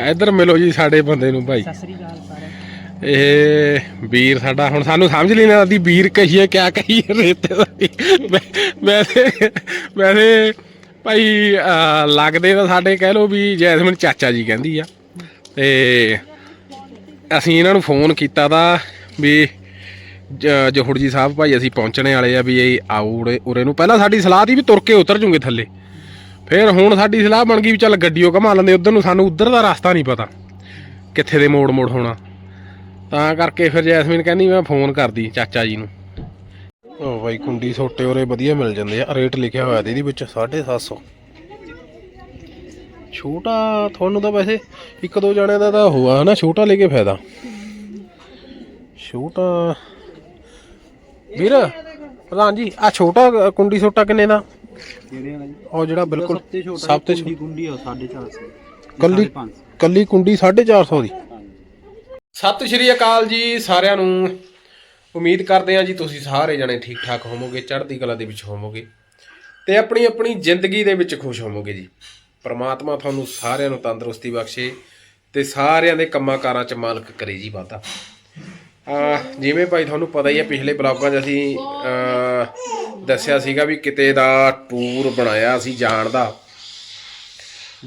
ਇੱਧਰ ਮਿਲੋ ਜੀ ਸਾਡੇ ਬੰਦੇ ਨੂੰ ਭਾਈ। ਸਤਿ ਸ੍ਰੀ ਅਕਾਲ ਸਾਰਿਆਂ ਨੂੰ। ਇਹ ਵੀਰ ਸਾਡਾ ਹੁਣ ਸਾਨੂੰ ਸਮਝ ਨਹੀਂ ਆਉਂਦੀ ਵੀਰ ਕਹੀਏ ਕਿਆ ਕਹੀਏ ਰੇਤੇ ਦਾ ਵੈਸੇ ਵੈਸੇ ਭਾਈ ਲੱਗਦੇ ਤਾਂ ਸਾਡੇ ਕਹਿ ਲੋ ਵੀ ਜੈਸਮਨ ਚਾਚਾ ਜੀ ਕਹਿੰਦੀ ਆ। ਤੇ ਅਸੀਂ ਇਹਨਾਂ ਨੂੰ ਫੋਨ ਕੀਤਾ ਤਾਂ ਵੀ ਜੋਹੜ ਜੀ ਸਾਹਿਬ ਭਾਈ ਅਸੀਂ ਪਹੁੰਚਣੇ ਵਾਲੇ ਆ ਵੀ ਇਹ ਆਓ ਉਰੇ ਨੂੰ। ਪਹਿਲਾਂ ਸਾਡੀ ਸਲਾਹ ਸੀ ਵੀ ਤੁਰ ਕੇ ਉਤਰ ਜੂਗੇ ਥੱਲੇ। ਫਿਰ ਹੁਣ ਸਾਡੀ ਸਲਾਹ ਬਣ ਗਈ ਵੀ ਚੱਲ ਗੱਡੀਓ ਘਮਾ ਲੈਂਦੇ, ਉਧਰ ਨੂੰ ਸਾਨੂੰ ਉਧਰ ਦਾ ਰਸਤਾ ਨਹੀਂ ਪਤਾ, ਕਿੱਥੇ ਦੇ ਮੋੜ ਮੋੜ ਹੋਣਾ। ਤਾਂ ਕਰਕੇ ਫਿਰ ਜੈਸਮੀਨ ਕਹਿੰਦੀ ਮੈਂ ਫੋਨ ਕਰਦੀ ਚਾਚਾ ਜੀ ਨੂੰ। ਉਹ ਬਾਈ, ਕੁੰਡੀ ਸੋਟੇ ਉਰੇ ਵਧੀਆ ਮਿਲ ਜਾਂਦੇ ਆ, ਰੇਟ ਲਿਖਿਆ ਹੋਇਆ ਇਹਦੇ ਵਿੱਚ 750 ਛੋਟਾ ਤੁਹਾਨੂੰ ਤਾਂ ਵੈਸੇ ਇੱਕ ਦੋ ਜਣਿਆਂ ਦਾ ਤਾਂ ਹੋਆ ਹਨਾ, ਛੋਟਾ ਲੈ ਕੇ ਫਾਇਦਾ। ਛੋਟਾ ਵੀਰ, ਪ੍ਰਧਾਨ ਜੀ ਆ ਛੋਟਾ ਕੁੰਡੀ ਸੋਟਾ ਕਿੰਨੇ ਦਾ? ਕਿਹੜੇ ਵਾਲਾ ਜੀ? ਉਹ ਜਿਹੜਾ ਬਿਲਕੁਲ ਸਭ ਤੋਂ ਛੋਟਾ ਸਭ ਤੋਂ ਕੁੰਡੀ ਕੁੰਡੀ ਆ 450 ਕੱਲੀ ਕੱਲੀ ਕੁੰਡੀ 450 ਦੀ। ਸਤਿ ਸ਼੍ਰੀ ਅਕਾਲ ਜੀ ਸਾਰਿਆਂ ਨੂੰ। ਉਮੀਦ ਕਰਦੇ ਹਾਂ ਜੀ ਤੁਸੀਂ ਸਾਰੇ ਜਣੇ ਠੀਕ ਠਾਕ ਹੋਵੋਗੇ ਚੜ੍ਹਦੀ ਕਲਾ ਦੇ ਵਿੱਚ ਹੋਵੋਗੇ ਤੇ ਆਪਣੀ ਆਪਣੀ ਜ਼ਿੰਦਗੀ ਦੇ ਵਿੱਚ ਖੁਸ਼ ਹੋਵੋਗੇ ਜੀ। ਪ੍ਰਮਾਤਮਾ ਤੁਹਾਨੂੰ ਸਾਰਿਆਂ ਨੂੰ ਤੰਦਰੁਸਤੀ ਬਖਸ਼ੇ ਤੇ ਸਾਰਿਆਂ ਦੇ ਕੰਮਾਂ ਕਾਰਾਂ 'ਚ ਮਾਲਕ ਕਰੇ ਜੀ ਵਾਧਾ। ਆ ਜਿਵੇਂ ਭਾਈ ਤੁਹਾਨੂੰ ਪਤਾ ਹੀ ਹੈ, ਪਿਛਲੇ ਬਲੌਗਾਂ 'ਚ ਅਸੀਂ ਦੱਸਿਆ ਸੀਗਾ ਵੀ ਕਿਤੇ ਦਾ ਟੂਰ ਬਣਾਇਆ ਅਸੀਂ ਜਾਣ ਦਾ।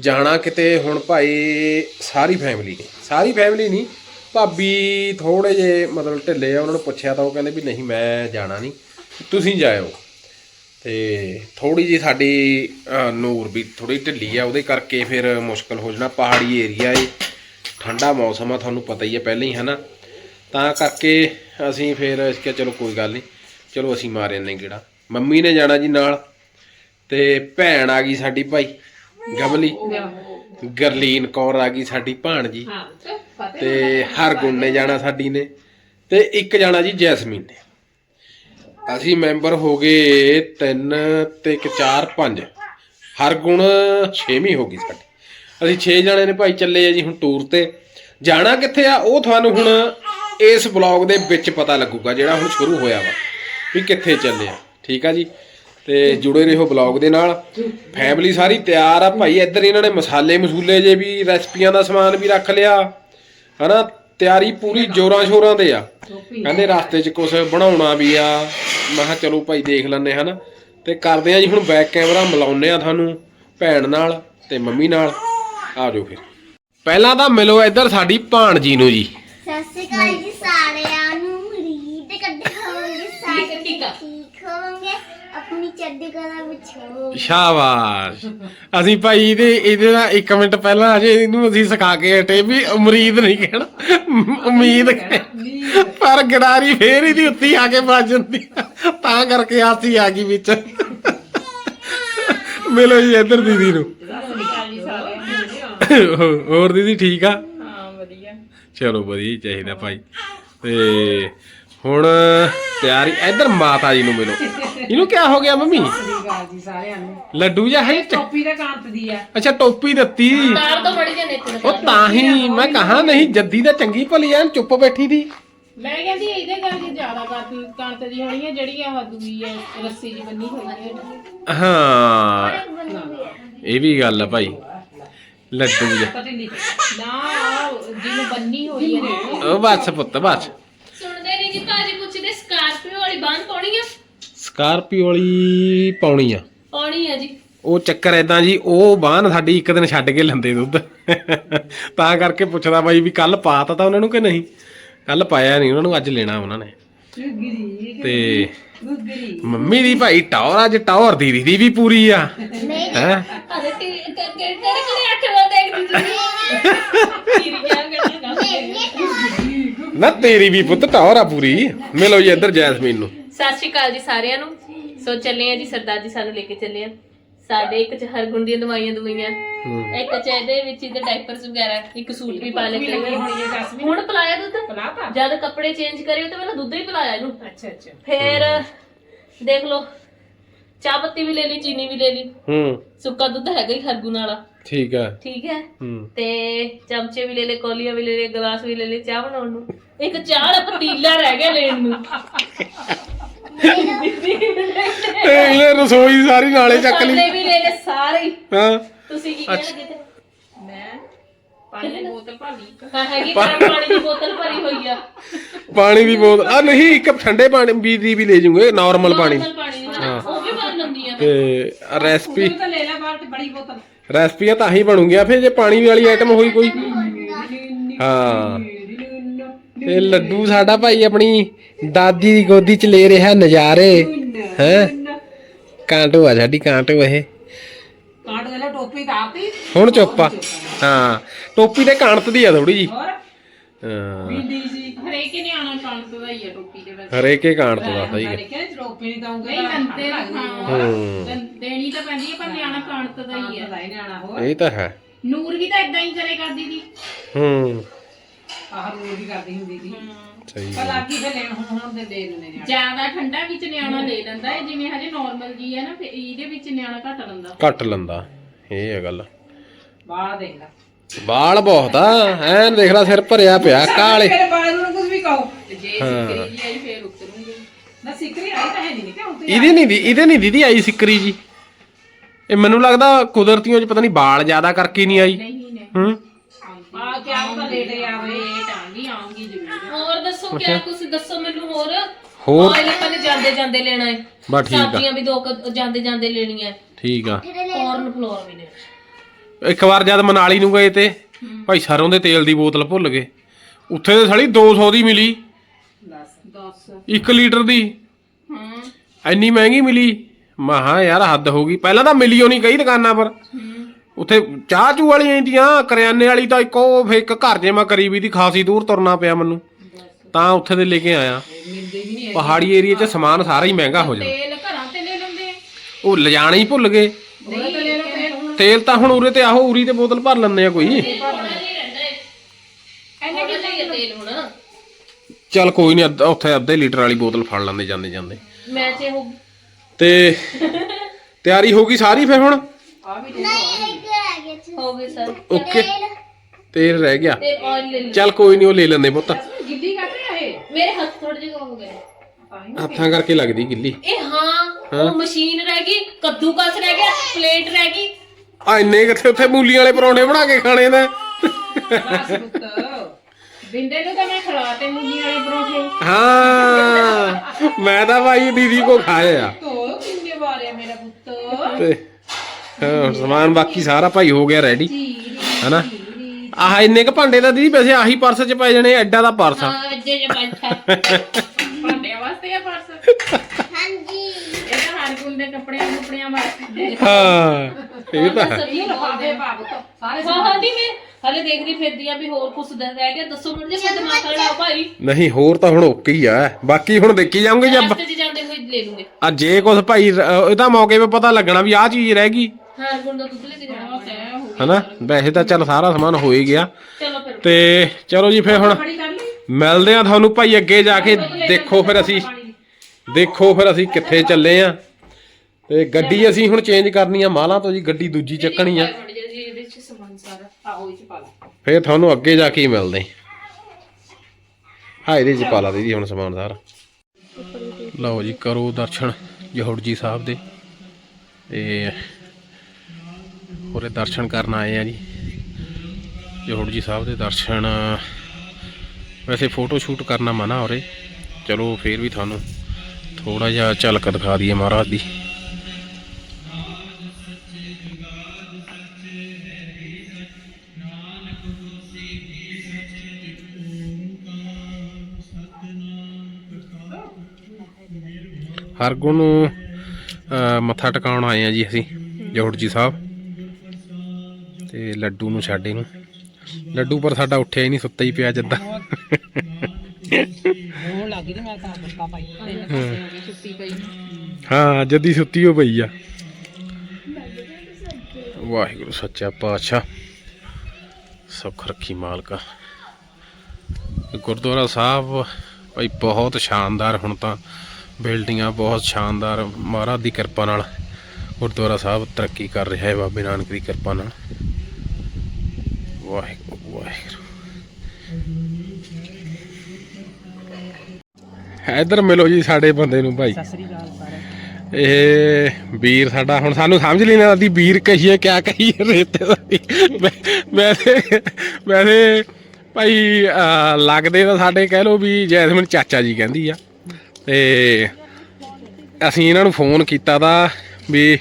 ਜਾਣਾ ਕਿਤੇ ਹੁਣ ਭਾਈ ਸਾਰੀ ਫੈਮਿਲੀ ਨੇ। ਸਾਰੀ ਫੈਮਿਲੀ ਨਹੀਂ, ਭਾਬੀ ਥੋੜੇ ਜੇ ਮਤਲਬ ਢਿੱਲੇ ਆ, ਉਹਨਾਂ ਨੂੰ ਪੁੱਛਿਆ ਤਾਂ ਉਹ ਕਹਿੰਦੇ ਵੀ ਨਹੀਂ, ਮੈਂ ਜਾਣਾ ਨਹੀਂ, ਤੁਸੀਂ ਜਾਇਓ। ਤੇ ਥੋੜੀ ਜੀ ਸਾਡੀ ਨੂਰ ਵੀ ਥੋੜੀ ਢਿੱਲੀ ਆ, ਉਹਦੇ ਕਰਕੇ ਫਿਰ ਮੁਸ਼ਕਲ ਹੋ ਜਾਣਾ। ਪਹਾੜੀ ਏਰੀਆ ਏ, ਠੰਡਾ ਮੌਸਮ ਆ, ਤੁਹਾਨੂੰ ਪਤਾ ਹੀ ਹੈ ਪਹਿਲਾਂ ਹੀ, ਹਨਾ? ਤਾਂ ਕਰਕੇ ਅਸੀਂ ਫਿਰ ਅਸੀਂ ਕਿਹਾ ਚਲੋ ਕੋਈ ਗੱਲ ਨਹੀਂ ਚਲੋ ਅਸੀਂ ਮਾਰੇ ਨੇ ਗੇੜਾ। ਮੰਮੀ ਨੇ ਜਾਣਾ ਜੀ ਨਾਲ ਤੇ ਭੈਣ ਆ ਗਈ ਸਾਡੀ ਭਾਈ ਗਮਲੀ ਗਰਲੀਨ ਕੌਰ ਆ ਗਈ ਸਾਡੀ ਭਾਣਜੀ। ਤੇ ਹਰਗੁਣ ਨੇ ਜਾਣਾ ਸਾਡੀ ਨੇ ਤੇ ਇੱਕ ਜਾਣਾ ਜੀ ਜੈਸਮੀਨ ਨੇ। ਅਸੀਂ ਮੈਂਬਰ ਹੋ ਗਏ 3 ਤੇ ਇੱਕ 4 5 ਹਰਗੁਣ 6ਵੀਂ ਹੋ ਗਈ ਸਾਡੀ। ਅਸੀਂ 6 ਜਣੇ ਨੇ ਭਾਈ ਚੱਲੇ ਆ ਜੀ ਹੁਣ ਟੂਰ ਤੇ। ਜਾਣਾ ਕਿੱਥੇ ਆ? ਉਹ ਤੁਹਾਨੂੰ ਹੁਣ ਇਸ ਬਲੌਗ ਦੇ ਵਿੱਚ ਪਤਾ ਲੱਗੂਗਾ ਜਿਹੜਾ ਹੁਣ ਸ਼ੁਰੂ ਹੋਇਆ ਵਾ ਵੀ ਕਿੱਥੇ ਚੱਲੇ ਆ। ਠੀਕ ਆ ਜੀ? ਤੇ ਜੁੜੇ ਰਹੋ ਬਲੌਗ ਦੇ ਨਾਲ। ਫੈਮਿਲੀ ਸਾਰੀ ਤਿਆਰ ਆ ਭਾਈ, ਇੱਧਰ ਇਹਨਾਂ ਨੇ ਮਸਾਲੇ ਮਸੂਲੇ ਜੇ ਵੀ, ਰੈਸਪੀਆਂ ਦਾ ਸਮਾਨ ਵੀ ਰੱਖ ਲਿਆ। ਹਨਾ? ਤਿਆਰੀ ਪੂਰੀ ਜੋਰਾਂ ਸ਼ੋਰਾਂ ਦੇ ਆ। ਕਹਿੰਦੇ ਰਸਤੇ 'ਚ ਕੁਝ ਬਣਾਉਣਾ ਵੀ ਆ। ਮੈਂ ਕਿਹਾ ਚਲੋ ਭਾਈ ਦੇਖ ਲੈਂਦੇ ਹਨਾ। ਤੇ ਕਰਦੇ ਆ ਜੀ ਹੁਣ ਬੈਕ ਕੈਮਰਾ ਮਿਲਾਉਂਦੇ ਆ ਤੁਹਾਨੂੰ, ਭੈਣ ਨਾਲ ਤੇ ਮੰਮੀ ਨਾਲ। ਆ ਜਾਓ ਫਿਰ। ਪਹਿਲਾਂ ਤਾਂ ਮਿਲੋ ਇੱਧਰ ਸਾਡੀ ਭਾਣਜੀ ਨੂੰ ਜੀ। ਸਤਿ ਸ਼੍ਰੀ ਅਕਾਲ ਜੀ ਸਾਰਿਆਂ ਨੂੰ। ਰੀਤ ਕੱਢੇ ਹੋਵੋਗੇ ਸਾਰੇ ਠੀਕ ਹੋਵੋਗੇ ਆਪਣੀ ਚੜ੍ਹਦੀ ਕਲਾ ਵਿੱਚ ਹੋਵੋਗੇ ਸ਼ਾਬਾਸ਼। ਅਸੀਂ ਭਾਈ ਇਹਦੇ ਇਹਦੇ ਦਾ 1 ਮਿੰਟ ਪਹਿਲਾਂ ਅਜੇ ਇਹਨੂੰ ਅਸੀਂ ਸਿਖਾ ਕੇ ਹਟੇ ਵੀ ਉਮੀਦ ਨਹੀਂ ਕਹਿਣਾ। ਉਮੀਦ ਕਹਿ- ਪਰ ਗੜਾਰੀ ਫੇਰ ਇਹਦੀ ਉੱਤੀ ਆ ਕੇ ਵੱਜ ਜਾਂਦੀ ਆ। ਤਾਂ ਕਰਕੇ ਆਸੀ ਆ ਗਈ ਵਿੱਚ। ਮਿਲੋ ਜੀ ਇੱਧਰ ਦੀਦੀ ਨੂੰ। ਹੋਰ ਦੀਦੀ ਠੀਕ ਆ? ਚਲੋ ਵਧੀਆ ਹੀ ਚਾਹੀਦਾ ਭਾਈ। ਤੇ ਹੁਣ ਤਿਆਰੀ ਇੱਧਰ ਮਾਤਾ ਜੀ ਨੂੰ ਮਿਲੋ। ਇਹਨੂੰ ਕਿਆ ਹੋ ਗਿਆ ਮੰਮੀ? ਸ੍ਰੀਕਾਲ ਜੀ ਸਾਰਿਆਂ ਨੂੰ। ਲੱਡੂ ਜਾਂ ਹੈ ਚ- ਟੋਪੀ ਦਾ ਕਾਂਤ ਦੀ ਆ। ਅੱਛਾ ਟੋਪੀ ਦਿੱਤੀ। ਤਾਰ ਤੋਂ ਬੜੀ ਜਨੇ ਇੱਥੇ ਉਹ ਤਾਂ ਹੀ ਮੈਂ ਕਹਾ ਨਹੀਂ ਜੱਦੀ ਤਾਂ ਚੰਗੀ ਭਲੀ ਐਨ ਚੁੱਪ ਬੈਠੀ ਦੀ। ਮੈਂ ਕਹਿੰਦੀ ਇਹਦੇ ਕਰਕੇ ਜ਼ਿਆਦਾ ਕਾਂਤ ਕਾਂਤ ਦੀ ਹੋਣੀ ਹੈ ਜਿਹੜੀ ਆ ਦੂਈ ਹੈ ਰੱਸੀ ਜੀ ਬੰਨੀ ਹੋਈ ਹੈ ਹਾਂ। ਇਹ ਵੀ ਗੱਲ ਆ ਭਾਈ। ਲੱਡੂ ਜਿਹਾ ਪਤਾ ਨਹੀਂ। ਨਾ ਜਿਹਨੂੰ ਬੰਨੀ ਹੋਈ ਹੈ ਉਹ ਬਸ ਪੁੱਤ ਬਸ ਸੁਣਦੇ ਨਹੀਂ ਜੀ ਭਾਜੀ ਪੁੱਛਦੇ ਸਕਾਰਪੀਓ ਵਾਲੀ ਬੰਨ ਪਾਉਣੀ ਆ? ਸਕਾਰਪੀਓ ਵਾਲੀ ਪਾਉਣੀ ਆ। ਪਾਉਣੀ ਆ ਜੀ। ਉਹ ਚੱਕਰ ਐਦਾਂ ਜੀ ਉਹ ਬਾਹਨ ਸਾਡੀ ਇੱਕ ਦਿਨ ਛੱਡ ਕੇ ਲੰਦੇ ਦੁੱਧ। ਤਾਂ ਕਰਕੇ ਪੁੱਛਦਾ ਬਾਈ ਵੀ ਕੱਲ ਪਾਤਾ ਤਾਂ ਉਹਨਾਂ ਨੂੰ ਕਿ ਨਹੀਂ? ਕੱਲ ਪਾਇਆ ਨਹੀਂ ਉਹਨਾਂ ਨੂੰ ਅੱਜ ਲੈਣਾ ਉਹਨਾਂ ਨੇ। ਤੇ ਮੰਮੀ ਦੀ ਭਾਈ ਟੌਰ ਅੱਜ ਟੌਰ ਦੀਦੀ ਦੀ ਵੀ ਪੂਰੀ ਆ। ਨਹੀਂ ਹੈ? ਅਰੇ ਦੇਖਦੀ ਤੁਸੀਂ ਕਰਨਾ ਨਾ ਤੇਰੀ ਵੀ ਪੁੱਤ ਟੌਰ ਆ ਪੂਰੀ। ਮਿਲੋ ਜੀ ਇੱਧਰ ਜੈਸਮੀਨ ਨੂੰ। ਸਤਿ ਸ਼੍ਰੀ ਅਕਾਲ ਜੀ ਸਾਰਿਆਂ ਨੂੰ। ਸੋ ਚੱਲੇ ਆ ਜੀ ਸਰਦਾਰ ਜੀ ਸਾਨੂੰ ਲੈ ਕੇ ਚੱਲੇ ਆ। ਸਾਡੇ ਇੱਕ ਚ ਹਰਗੁਣ ਦੀਆਂ ਦਵਾਈਆਂ ਦਵਾਈਆਂ। ਇੱਕ ਚ ਇਹਦੇ ਵਿੱਚ ਇਹਦੇ ਡਾਈਪਰਸ ਵਗੈਰਾ ਇੱਕ ਸੂਟ ਵੀ ਪਾ ਲੈ ਕੇ ਲੱਗੀ ਹੋਈ ਹੈ ਜਸਮੀਨ ਹੁਣ ਪਿਲਾਇਆ ਦੁੱਧ? ਪਲਾਤਾ? ਜਦ ਕੱਪੜੇ ਚੇਂਜ ਕਰਿਓ ਤੇ ਪਹਿਲਾਂ ਦੁੱਧ ਹੀ ਪਿਲਾਇਆ ਇਹਨੂੰ। ਅੱਛਾ ਅੱਛਾ। ਫਿਰ ਦੇਖ ਲਓ ਚਾਹ ਪੱਤੀ ਵੀ ਲੈ ਲਈ ਚੀਨੀ ਵੀ ਲੈ ਲਈ। ਹੂੰ। ਸੁੱਕਾ ਦੁੱਧ ਹੈਗਾ ਹੀ ਹਰਗੁਣ ਵਾਲਾ। ਠੀਕ ਹੈ। ਠੀਕ ਹੈ? ਹੂੰ। ਤੇ ਚਮਚੇ ਵੀ ਲੈ ਲਏ ਕੌਲੀਆਂ ਵੀ ਲੈ ਲਏ ਗਲਾਸ ਵੀ ਲੈ ਲਏ ਚਾਹ ਬਣਾਉਣ ਨੂੰ। ਇੱਕ ਚਾਹ ਵਾਲਾ ਪਤੀਲਾ ਰਹਿ ਗਿਆ ਲੈਣ ਨੂੰ। ਤੇ ਇਹਨੇ ਰਸੋਈ ਸਾਰੀ ਨਾਲੇ ਚੱਕ ਲਈ। ਵੀ ਲੈ ਲਏ ਸਾਰੇ ਹੀ। ਤੁਸੀਂ ਕੀ ਕਹਿਣ ਲੱਗੇ ਤੇ ਮੈਂ ਪਾਣੀ ਦੀ ਬੋਤਲ ਭਾਲੀ ਹਾਂ ਹੈਗੀ ਗਰਮ ਪਾਣੀ ਦੀ ਬੋਤਲ ਭਰੀ ਹੋਈ ਆ। ਪਾਣੀ ਦੀ ਬੋਤਲ ਆ ਨਹੀਂ ਇੱਕ ਠੰਡੇ ਪਾਣੀ ਵੀ ਦੀ ਵੀ ਲੈ ਜੂਗੇ ਨਾਰਮਲ ਪਾਣੀ। ਬੋਤਲ ਪਾਣੀ ਦੀ ਹਾਂ, ਉਹ ਵੀ ਬਣ ਲੈਂਦੀ ਆ। ਤੇ ਰੈਸਪੀ ਤਾਂ ਲੈ ਲੈ ਬਾਹਰ ਤੇ ਬੜੀ ਬੋਤਲ। ਰੈਸਪੀਆਂ ਤਾਂ ਹੀ ਬਣੂਗੀਆਂ ਫਿਰ ਜੇ ਪਾਣੀ ਵਾਲੀ ਆਈਟਮ ਹੋਈ ਕੋਈ। ਹਾਂ। ਤੇ ਲੱਡੂ ਸਾਡਾ ਭਾਈ ਆਪਣੀ ਦਾਦੀ ਦੀ ਗੋਦੀ ਚ ਲੈ ਰਿਹਾ ਨਜ਼ਾਰੇ ਹੈ? ਕਾਂਟੋ ਆ ਸਾਡੀ ਕਾਂਟੋ ਇਹ। ਕਾਂਡ ਦੇ ਲੈ ਟੋਪੀ ਤਾਂ ਆਪੀ ਹੁਣ ਚੁੱਪ ਆ। ਹਾਂ ਟੋਪੀ ਤੇ ਕਾਂਟ ਦੀ ਆ ਥੋੜੀ ਜੀ ਹੋਰ? ਹਾਂ। ਦੀ ਸੀ ਹਰੇਕ ਨੇ ਆਣਾ ਕਾਂਡ ਦਾ ਹੀ ਆ ਟੋਪੀ ਦੇ ਵਿੱਚ ਹਰੇਕੇ ਕਾਂਟ ਤੋਂ ਦਾ ਸਹੀ ਗੱਲ ਦੇਖਿਆ ਟੋਪੀ ਨਹੀਂ ਦਊਂਗਾ ਨਹੀਂ ਬੰਦੇ ਹਾਂ। ਹੂੰ ਦੇਣੀ ਤਾਂ ਪੈਂਦੀ ਹੈ ਪਰ ਨਿਆਣਾ ਕਾਂਟ ਦਾ ਹੀ ਆ। ਹੋਰ? ਇਹ ਤਾਂ ਹੈ। ਨੂਰ ਵੀ ਤਾਂ ਇਦਾਂ ਹੀ ਕਰੇ ਕਰਦੀ ਦੀ ਹੂੰ। ਆਹ ਰੋਜ਼ ਵੀ ਕਰਦੀ ਹੁੰਦੀ ਸੀ। ਸਹੀ ਪਰ ਲੱਗੀ ਫਿਰ ਲੈਣ ਹੁਣ ਹੁਣ ਦੇ ਦੇ ਲੈਣੇ ਨੇ। ਜ਼ਿਆਦਾ ਠੰਡਾ ਵਿੱਚ ਨਿਆਣਾ ਲੈ ਲੈਂਦਾ ਹੈ ਜਿਵੇਂ ਹਜੇ ਨਾਰਮਲ ਜੀ ਹੈ ਨਾ ਫਿਰ ਇਹਦੇ ਵਿੱਚ ਨਿਆਣਾ ਘੱਟ ਲੈਂਦਾ ਘੱਟ ਲੰਦਾ ਇਹ ਹੈ ਗੱਲ। ਬਾਹਰ ਦੇਖ ਲੈ। ਵਾਲ ਬਹੁਤ ਆ ਐਨ ਦੇਖ ਲੈ ਸਿਰ ਭਰਿਆ ਪਿਆ ਕਾਲੇ। ਮੇਰੇ ਬਾਲ ਨੂੰ ਕੁਝ ਵੀ ਕਹੋ। ਤੇ ਜੇ ਸਿੱਕਰੀ ਜੀ ਆਈ ਫੇਰ ਉਤਰੂਗੀ। ਨਾ ਸਿੱਕਰੀ ਆਈ ਤਾਂ ਹੈ ਨਹੀਂ ਕਿਉਂ ਤੂੰ ਇਹਦੀ ਨਹੀਂ ਦੀ ਇਹਦੇ ਨਹੀਂ ਦੀਦੀ ਆਈ ਸਿੱਕਰੀ ਜੀ। ਇਹ ਮੈਨੂੰ ਲੱਗਦਾ ਕੁਦਰਤੀਆਂ ਚ ਪਤਾ ਨਹੀਂ ਵਾਲ ਜ਼ਿਆਦਾ ਕਰਕੇ ਨਹੀਂ ਆਈ। ਨਹੀਂ ਨਹੀਂ ਹੂੰ। ਆ ਕਿਆ ਉਹਦਾ ਲੇਟ ਆਵੇ ਲੇਟ ਹੋਰ ਦੱਸੋ ਕਿਆ ਕੁਝ ਦੱਸੋ ਮੈਨੂੰ ਹੋਰ। ਹੋਰ? ਆਇਲ ਆਪਾਂ ਨੇ ਜਾਂਦੇ ਜਾਂਦੇ ਲੈਣਾ ਹੈ। ਬਸ ਠੀਕ ਆ। ਸਬਜ਼ੀਆਂ ਵੀ ਦੋ ਕੁ ਜਾਂਦੇ ਜਾਂਦੇ ਲੈਣੀਆਂ ਠੀਕ ਆ। ਕੌਰਨ ਫਲੋਰ ਵੀ ਨੇ ਇੱਕ ਵਾਰ ਜਦ ਮਨਾਲੀ ਨੂੰ ਗਏ ਤੇ ਭਾਈ ਸਰੋਂ ਦੇ ਤੇਲ ਦੀ ਬੋਤਲ ਭੁੱਲ ਗਏ। ਉੱਥੇ ਤੇ ਸਾਲੀ 200 ਦੀ ਮਿਲੀ। ਦੱਸ। 10 1 ਲੀਟਰ ਦੀ। ਹਾਂ। ਇੰਨੀ ਮਹਿੰਗੀ ਮਿਲੀ। ਮਹਾ ਯਾਰ ਹੱਦ ਹੋ ਗਈ। ਪਹਿਲਾਂ ਤਾਂ ਮਿਲੀ ਓ ਨਹੀਂ ਕਈ ਦੁਕਾਨਾਂ ਪਰ। ਉੱਥੇ ਚਾਹ ਚੂ ਵਾਲੀਆਂ ਦੀਆਂ ਕਰਿਆਨੇ ਵਾਲੀ ਤਾਂ ਇੱਕ ਇੱਕ ਘਰ ਜੇ ਮੈਂ ਕਰੀ ਵੀ ਦੀ ਖਾਸੀ ਦੂਰ ਤੁਰਨਾ ਪਿਆ ਮੈਨੂੰ। ਤਾਂ ਉੱਥੇ ਦੇ ਲੈ ਕੇ ਆਇਆ। ਮਿਲਦੇ ਵੀ ਨਹੀਂ ਪਹਾੜੀ ਏਰੀਆ 'ਚ ਸਮਾਨ ਸਾਰਾ ਹੀ ਮਹਿੰਗਾ ਹੋ ਜਾਂਦਾ। ਤੇਲ ਘਰਾਂ ਤੇ ਲੈ ਲੈਂਦੇ। ਆ ਉਹ ਲਿਜਾਣਾ ਹੀ ਭੁੱਲ ਗਏ। ਉਹਨੇ ਤਾਂ ਲੈ ਲਓ ਤੇਲ ਤਾਂ ਹੁਣ ਉਰੇ ਤੇ ਆਹੋ ਉਰੀ ਤੇ ਬੋਤਲ ਭਰ ਲੈਂਦੇ ਆ ਕੋਈ। ਐਨੇ ਕਿ ਚਾਹੀਏ ਤੇਲ ਹੁਣ। ਚੱਲ ਕੋਈ ਨਹੀਂ ਉੱਥੇ ਅੱਧੇ ਲੀਟਰ ਵਾਲੀ ਬੋਤਲ ਫੜ ਲੈਂਦੇ ਜਾਂਦੇ ਜਾਂਦੇ। ਮੈਂ ਤੇ ਤਿਆਰੀ ਹੋ ਗਈ ਸਾਰੀ ਫਿਰ ਹੁਣ? ਆ ਵੀ ਨਹੀਂ ਇੱਕ ਰਹਿ ਗਿਆ ਜੀ ਹੋ ਗਏ ਸਰ। ਓਕੇ। ਤੇਲ ਰਹਿ ਗਿਆ। ਤੇ ਆਇਲ ਲੈ ਲਓ ਚੱਲ ਕੋਈ ਨਹੀਂ ਉਹ ਲੈ ਲੈਂਦੇ ਪੁੱਤ। ਗਿੱਲੀ ਕੱਟ ਮੇਰੇ ਹੱਥ ਥੋੜੇ ਜਿਹੇ ਹੋ ਗਏ। ਹੱਥਾਂ ਕਰਕੇ ਲੱਗਦੀ ਗਿੱਲੀ। ਇਹ ਹਾਂ ਉਹ ਮਸ਼ੀਨ ਰਹਿ ਗਈ ਕੱਦੂਕਸ ਰਹਿ ਗਿਆ ਪਲੇਟ ਰਹਿ ਗਈ। ਆ ਇੰਨੇ ਕਿੱਥੇ ਉੱਥੇ ਮੂਲੀਆਂ ਵਾਲੇ ਪਰੌਂਠੇ ਬਣਾ ਕੇ ਖਾਣੇ ਨੇ? ਬਸ ਪੁੱਤ। ਬਿੰਦੇ ਨੂੰ ਤਾਂ ਮੈਂ ਤੇ ਮੂਲੀ ਵਾਲੇ ਪਰੌਂਠੇ। ਹਾਂ ਮੈਂ ਤਾਂ ਭਾਈ ਦੀਦੀ ਕੋ ਖਾਏ ਆ। ਤੋ ਕਿੰਨੇ ਵਾਰੇ ਮੇਰਾ ਪੁੱਤ? ਤੇ ਹਾਂ ਸਮਾਨ ਬਾਕੀ ਸਾਰਾ ਭਾਈ ਹੋ ਗਿਆ ਰੈਡੀ ਹੈਨਾ? ਆਹ ਇੰਨੇ ਕ ਭਾਂਡੇ ਦਾ ਦੀਦੀ ਵੈਸੇ ਆਹੀ ਪਰਸ ਚ ਪੈ ਜਾਣੇ ਐਡਾ ਦਾ ਪਰਸ ਆ। ਹਾਂ ਅੱਜੇ ਜੇ ਬੈਠਾ। ਭਾਂਡਿਆਂ ਵਾਸਤੇ ਆ ਪਰਸ। ਹਾਂਜੀ। ਇਹ ਤਾਂ ਹਰ ਕੋਲ ਦੇ ਕੱਪੜਿਆਂ ਕੁਪੜਿਆਂ ਵਾਸਤੇ। ਹਾਂ ਇਹ ਤਾਂ ਹੈ। ਲਫਾਫੇ ਪਾ ਪੁੱਤ। ਸਾਰੇ ਹਾਂ ਹਾਂ ਦੀ ਮੈਂ ਹਲੇ ਦੇਖਦੀ ਫਿਰਦੀ ਆ ਵੀ ਹੋਰ ਕੁਝ ਰਹਿ ਗਿਆ। ਦੱਸੋ ਮੈਨੂੰ ਜੇ ਮੈਂ ਦਿਮਾਗ ਲੜਾਓ ਭਾਈ। ਨਹੀਂ ਹੋਰ ਤਾਂ ਹੁਣ ਓਕੇ ਹੀ ਆ। ਬਾਕੀ ਹੁਣ ਦੇਖੀ ਜਾਵਾਂਗੇ ਜਦ ਰਸਤੇ 'ਚ ਜਾਂਦੇ ਹੋਏ ਲੈ ਲੂੰਗੇ। ਆ ਜੇ ਕੁਝ ਭਾਈ ਰ- ਇਹਦਾ ਮੌਕੇ 'ਤੇ ਪਤਾ ਲੱਗਣਾ ਵੀ ਆਹ ਚੀਜ਼ ਰਹਿ ਗਈ। ਦੁੱਧ ਲੈ ਕੇ ਜਾਣਾ। ਹਨਾ? ਵੈਸੇ ਤਾਂ ਚੱਲ ਸਾਰਾ ਸਮਾਨ ਹੋ ਹੀ ਗਿਆ। ਚਲੋ ਫਿਰ। ਤੇ ਚਲੋ ਜੀ ਫਿਰ ਹੁਣ ਬੜੀ ਕਰ ਲਈ? ਮਿਲਦੇ ਆ ਤੁਹਾਨੂੰ ਭਾਈ ਅੱਗੇ ਜਾ ਕੇ। ਦੇਖੋ ਫਿਰ ਅਸੀਂ ਦੇਖੋ ਫਿਰ ਅਸੀਂ ਕਿੱਥੇ ਚੱਲੇ ਆ ਤੇ ਗੱਡੀ ਅਸੀਂ ਹੁਣ ਚੇਂਜ ਕਰਨੀ ਆ ਮਾਲਾਂ ਤੋਂ ਜੀ ਗੱਡੀ ਦੂਜੀ ਚੱਕਣੀ ਆ। ਥੋੜੀ ਜਿਹੀ ਇਹਦੇ 'ਚ ਸਮਾਨ ਸਾਰਾ। ਆਹੋ ਇਹ ਚ ਪਾ ਲੈ। ਫਿਰ ਤੁਹਾਨੂੰ ਅੱਗੇ ਜਾ ਕੇ ਹੀ ਮਿਲਦੇ ਹਾਂ। ਇਹਦੇ ਚ ਪਾ ਲਾ ਦੀਦੀ ਹੁਣ ਸਮਾਨ ਸਾਰਾ। ਲਓ ਜੀ ਕਰੋ ਦਰਸ਼ਨ ਜਹੌੜ ਜੀ ਸਾਹਿਬ ਦੇ। ਤੇ ਉਰੇ ਦਰਸ਼ਨ ਕਰਨ ਆਏ ਆ ਜੀ। ਜਹੌੜ ਜੀ ਸਾਹਿਬ ਦੇ ਦਰਸ਼ਨ। ਵੈਸੇ ਫੋਟੋ ਸ਼ੂਟ ਕਰਨਾ ਮਨਾ ਉਰੇ। ਚਲੋ ਫੇਰ ਵੀ ਤੁਹਾਨੂੰ ਥੋੜਾ ਜਿਹਾ ਝਲਕ ਦਿਖਾ ਦਈਏ ਮਹਾਰਾਜ ਦੀ। ਹਰਗੁਣ ਨੂੰ ਮੱਥਾ ਟਿਕਾਉਣ ਆਏ ਆ ਜੀ ਅਸੀਂ ਜੋੜ ਜੀ ਸਾਹਿਬ। ਤੇ ਲੱਡੂ ਨੂੰ ਛਾੜੇ ਨੂੰ ਲੱਡੂ ਪਰ ਸਾਡਾ ਉੱਠਿਆ ਹੀ ਨਹੀਂ ਸੁੱਤਾ ਹੀ ਪਿਆ ਜਿੱਦਾਂ। ਹੋਣ ਲੱਗੀ ਮੈਂ ਤਾਂ ਬੱਕਾ ਪਾਈ ਗਏ ਸੁੱਤੀ ਪਈ। ਹਾਂ ਜੱਦੀ ਸੁੱਤੀ ਹੋ ਪਈ ਆ। ਵਾਹਿਗੁਰੂ ਸੱਚਾ ਪਾਤਸ਼ਾਹ। ਸੁੱਖ ਰੱਖੀ ਮਾਲਕਾ। ਗੁਰਦੁਆਰਾ ਸਾਹਿਬ ਭਾਈ ਬਹੁਤ ਸ਼ਾਨਦਾਰ ਹੁਣ ਤਾਂ। ਬਿਲਡਿੰਗਾਂ ਬਹੁਤ ਸ਼ਾਨਦਾਰ। ਮਹਾਰਾਜ ਦੀ ਕਿਰਪਾ ਨਾਲ ਗੁਰਦੁਆਰਾ ਸਾਹਿਬ ਤਰੱਕੀ ਕਰ ਰਿਹਾ ਹੈ ਬਾਬੇ ਨਾਨਕ ਦੀ ਕਿਰਪਾ ਨਾਲ। ਵਾਹਿਗੁਰੂ ਵਾਹਿਗੁਰੂ ਇੱਧਰ ਮਿਲੋ ਜੀ ਸਾਡੇ ਬੰਦੇ ਨੂੰ ਭਾਈ। ਸਤਿ ਸ੍ਰੀ ਅਕਾਲ ਸਾਰੇ। ਇਹ ਵੀਰ ਸਾਡਾ ਹੁਣ ਸਾਨੂੰ ਸਮਝ ਨਹੀਂ ਆਉਂਦੀ ਵੀਰ ਕਹੀਏ ਕਿਆ ਕਹੀਏ ਰੇਤੇ ਦਾ ਵੈਸੇ ਵੈਸੇ ਭਾਈ ਲੱਗਦੇ ਤਾਂ ਸਾਡੇ ਕਹਿ ਲੋ ਵੀ ਜੈਸਮਨ ਚਾਚਾ ਜੀ ਕਹਿੰਦੀ ਆ। ਤੇ ਅਸੀਂ ਇਹਨਾਂ ਨੂੰ ਫੋਨ ਕੀਤਾ ਤਾਂ ਵੀ